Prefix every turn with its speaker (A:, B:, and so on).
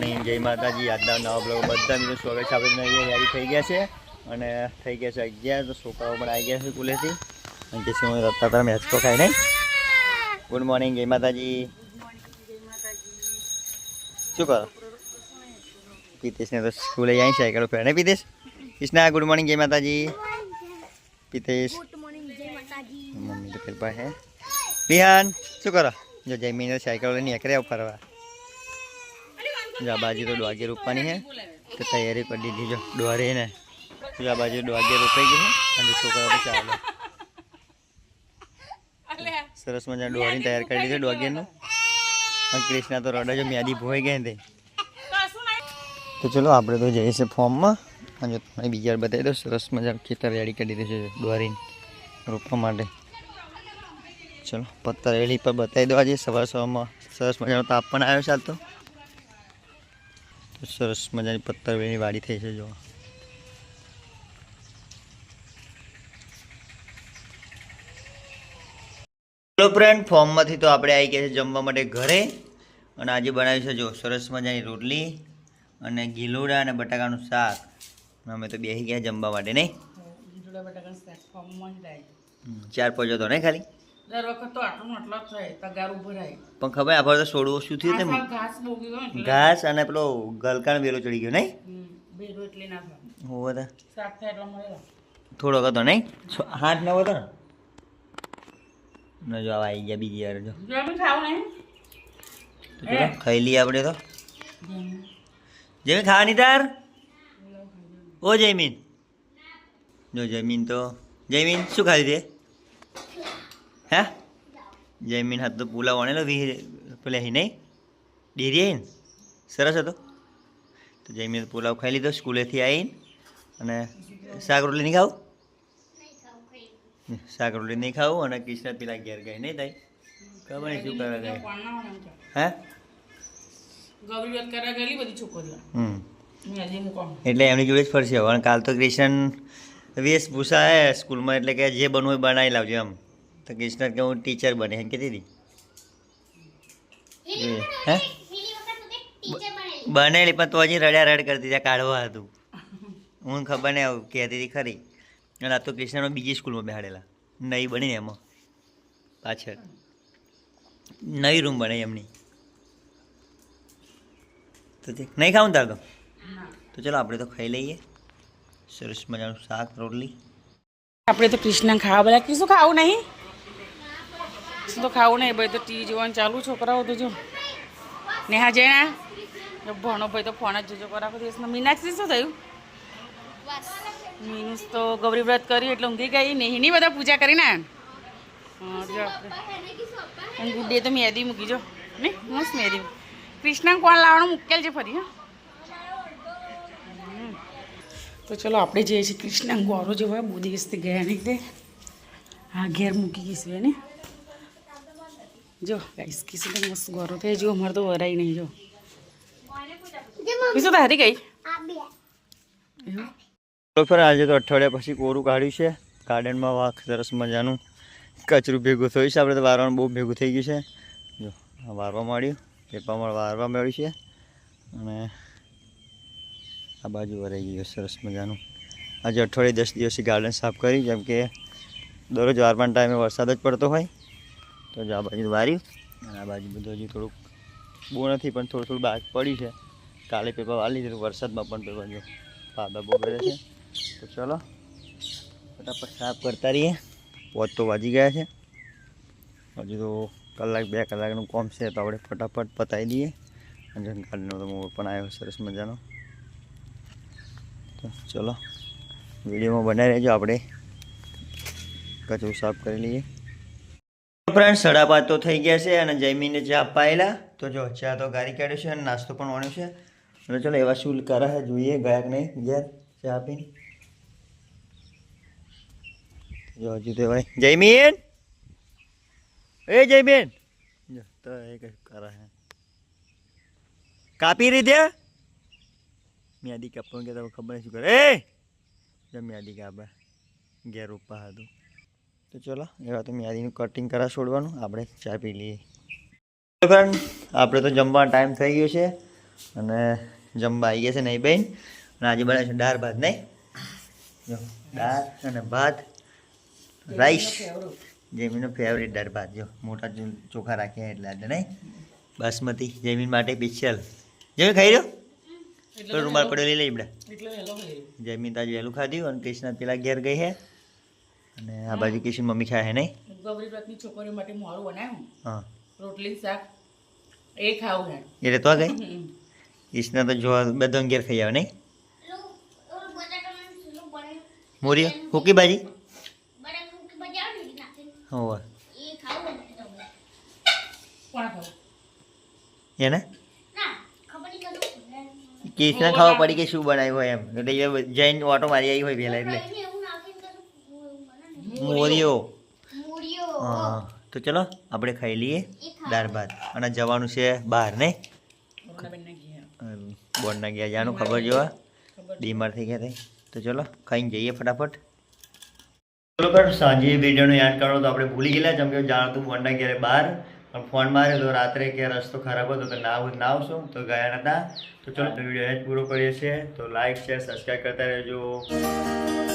A: Morning જય માતાજી. આજના નવા બ્લોગ બધા મિત્રો સ્વાગત છે. આપણે રેડી થઈ ગયા છે અને થઈ ગયા છે અગિયાર. તો છોકરાઓ પણ આવી ગયા છે સ્કૂલેથી. અને કે શું રસ્તા તારા મેચ તો ખાય નહીં. ગુડ મોર્નિંગ જય માતાજી. શું કરો? પિતેશને તો સ્કૂલે જાય સાયકલ ઉપર ને પિતેશ? કૃષ્ણા ગુડ મોર્નિંગ જય માતાજી. પિતેશ. મમ્મી તો પેલા હે. બિહાન શું કરો? જો જમીને સાયકલ લઈને એકરે ફરવા બાજુ તો ડોગે રોપવાની છે તો તૈયારી કરી દીધી જો ડોરે ને આ બાજુ ડોગે રોપાઈ ગઈ છે અને છોકરા ચાલો. સરસ મજા ડોરીને તૈયાર કરી દીધો ડોગેનું અને કૃષ્ણા તો રડા જો મ્યાદી ભોઈ ગયા તે. તો ચલો આપણે તો જઈએ છીએ ફોર્મમાં. અને તમને બીજા બતાવી દો સરસ મજા ખેતર રેડી કરી દીધું છે દોરીને રોપવા માટે. ચલો પત્તર રેડી પર બતાવી દો આજે સવાર સવારમાં. સરસ મજાનો તાપ પણ આવ્યો છે તો. સરસ મજાની પત્તર વેણી વાડી થઈ છે જો હેલો ફ્રેન્ડ ફોર્મમાંથી તો આપણે આવી ગયા છે જમવા માટે ઘરે. અને આજે બનાવ્યું છે જો સરસ મજાની રોટલી અને ગીલોડા અને બટાકાનું શાક. અમે તો બેસી ગયા જમવા માટે નહીં? ચાર પહોંચો તો નહીં ખાલી?
B: દર વખત તો આટલું આટલો થાય તગાર ભરાય
A: પણ ખબર આપણે તો છોડવું શું થયું તેમ
B: ઘાસ બોગી ગયો
A: ઘાસ અને પેલો ગલકાણ વેલો ચડી ગયો નહીં?
B: ભેરું એટલે ના થાય.
A: હોવો તો.
B: શાક થાય એટલે મળે.
A: થોડોક હતો નહીં? હાથ નવો હતો ને? જો આવા ગયા બીજી વાર જો. ખાઈ લઈએ આપણે તો.
B: જમી.
A: જમીન ખાવાની તાર? ઓ જયમીન જો જયમીન તો જયમીન શું ખાધી તે? હે? જયમીન હાથ તો પુલાવ વણેલો વી પેલા હી નહીં? ડેરી આવીને સરસ હતો. તો જયમીન પુલાવ ખાઈ લીધો સ્કૂલેથી આવીને અને શાક રોટલી નહીં ખાવું? શાક રોટલી નહીં ખાવું અને કૃષ્ણ પેલા ઘેર ગઈ નહીં થાય ખબર નહીં શું કરે ગઈ. હે? એટલે એમની જોડે જ ફરશે? હવે અને કાલ તો ક્રિશન વેશભૂષા હે સ્કૂલમાં એટલે કે જે બનવું હોય બનાવી લાવજો એમ. તો કૃષ્ણ કે હું ટીચર બને એમ કીધી હતી. એ, હે? બનેલી. પણ તો હજી રડ્યા રડ કરતી ત્યાં કાઢવા હતું. હું ખબર નહીં આવું કહેતી હતી ખરી. અને આ તો કૃષ્ણનો બીજી સ્કૂલમાં બેહાડેલા. નવી બની એમાં. પાછળ. નવી રૂમ બને એમની. તો તે નહીં ખાવું તાર તો તો ચલો આપણે તો ખાઈ લઈએ. સરસ મજાનું શાક રોટલી.
B: આપણે તો કૃષ્ણ ખાવા બધા કીધું ખાવું નહીં? તો ખાવું નહીં, ભાઈ તો ટીવી જોવાનું ચાલુ છોકરાઓ તો જો. નેહા જઈને જો ભણો ભાઈ તો ફોન જ જોજો કરાવો આખો દિવસનો મીનાક્ષી શું થયું? મીનુસ તો ગૌરી વ્રત કરી, એટલે ઊંઘી ગઈ, નેહીની બધા પૂજા કરીને અને ગુડ્ડે તો મેદી મૂકી જો. નહીં, મસ્ત મેદી કૃષ્ણ કોણ લાવવાનું મૂકેલ છે ફરી તો ચલો, આપણે જઈએ છીએ કૃષ્ણ ગોરો જોવા. બહુ દિવસથી ગયા નહીં તે. હા, ઘેર મૂકી ગઈશું એને જો ગાઈસ કિસું તો મસ્ત ગોરો થઈ જો અમારે તો વરાય નહીં જો. કિસું તો હારી ગઈ
A: ફર આજે તો અઠવાડિયા પછી કોરું કાઢ્યું છે. ગાર્ડનમાં વાઘ સરસ મજાનું કચરું ભેગું થયું છે. આપણે તો વારવાનું બહુ ભેગું થઈ ગયું છે. જો આ વારવા માંડ્યું. પેપામાં વારવા મળ્યું છે. અને આ બાજુ વરાઈ ગયું સરસ મજાનું. આજે અઠવાડિયે દસ દિવસથી ગાર્ડન સાફ કરી જેમ કે દરરોજ વારવાના ટાઈમે વરસાદ જ પડતો હોય. તો જો આ બાજુ વાર્યું અને આ બાજુ બધું હજી થોડુંક બહુ નથી, પણ થોડું થોડું બાક પડી છે. કાલે પેપર વાળી દીધું વરસાદમાં પણ પેપર જો પાદા બહુ કરે છે. તો ચલો, ફટાફટ સાફ કરતા રહીએ. પોત તો વાજી ગયા છે. હજુ તો કલાક, બે કલાકનું કોમ છે, તો આપણે ફટાફટ પતાવી દઈએ. અને તો મોર પણ આવ્યો, સરસ મજાનો. તો ચલો, વિડીયોમાં બનાવી રહેજો આપણે. કચરું સાફ કરી લઈએ. ફ્રેન્ડ સાડા પાંચ તો થઈ ગયા છે અને જમીને ચા પાયેલા તો જો, ચા તો ગારી કાઢ્યો છે અને નાસ્તો પણ વણ્યો છે. અને ચલો, એવા શું કરે જોઈએ ગયા નહીં ઘેર ચા પીને. જો, હજુ તો ભાઈ જયમીન! એ જયમીન! જો, તો એ કઈ કરે છે. કાપી રીતે? મ્યાદી કાપવાનું કે તમે ખબર નહીં શું કરે. એ! મ્યાદી કાપે. ઘેર ઉપા હતું. તો ચલો એવા તો મ્યાદીનું કટિંગ કરા છોડવાનું. આપણે ચા પી લઈએ. ફ્રેન્ડ આપણે તો જમવાનો ટાઈમ થઈ ગયો છે અને જમવા આવી ગયા છે નહીં બેન અને આજે બનાવે છે દાળ ભાત નહીં જો દાળ અને ભાત રાઈસ જેમીનો ફેવરેટ દાળ ભાત જો મોટા ચોખા રાખ્યા એટલે આજે નહીં બાસમતી જમીન માટે સ્પેશિયલ જમીન ખાઈ રહ્યો તો રૂમાલ પડ્યો લઈ લઈ જમીન તાજ વહેલું ખાધ્યું અને કૃષ્ણ પેલા ઘેર ગઈ છે અને આ બાજુ કિશન મમ્મી ખાય હે નહીં?
B: ગૌરી વ્રતની છોકરીઓ માટે મોરું બનાવ્યું
A: હા.
B: રોટલી શાક એ ખાવું હે
A: એટલે તો ગઈ?
B: હમ.
A: તો જોવા બધા ઘેર ખાઈ આવે નહીં? મોરી હુકી ભાજી હોવે. એને? ખાવા પડી કે શું બનાવ્યું હોય એમ. એટલે જૈન ઓટો મારી આવી હોય પહેલાં એટલે. મોરીઓ. હા તો ચલો આપણે ખાઈ લઈએ દાળ ભાત. અને જવાનું છે બહાર
B: ઘેર.
A: બોર્ડના ગયા જાનું ખબર જોવા બીમાર થઈ ગયા થઈ તો ચલો ખાઈને જઈએ ફટાફટ. ચલો પણ સાંજે વિડીયોનો યાદ કરો તો આપણે ભૂલી ગયેલા. જેમ કે જાણતું બોર્ડના ગયા બહાર. પણ ફોન માર્યો તો રાત્રે કે રસ્તો ખરાબ હતો તો ના આવું ના આવશું તો ગયા નતા. તો ચલો વીડિયો જ પૂરો કરીએ છીએ. તો લાઈક શેર સબસ્ક્રાઈબ કરતા રહેજો.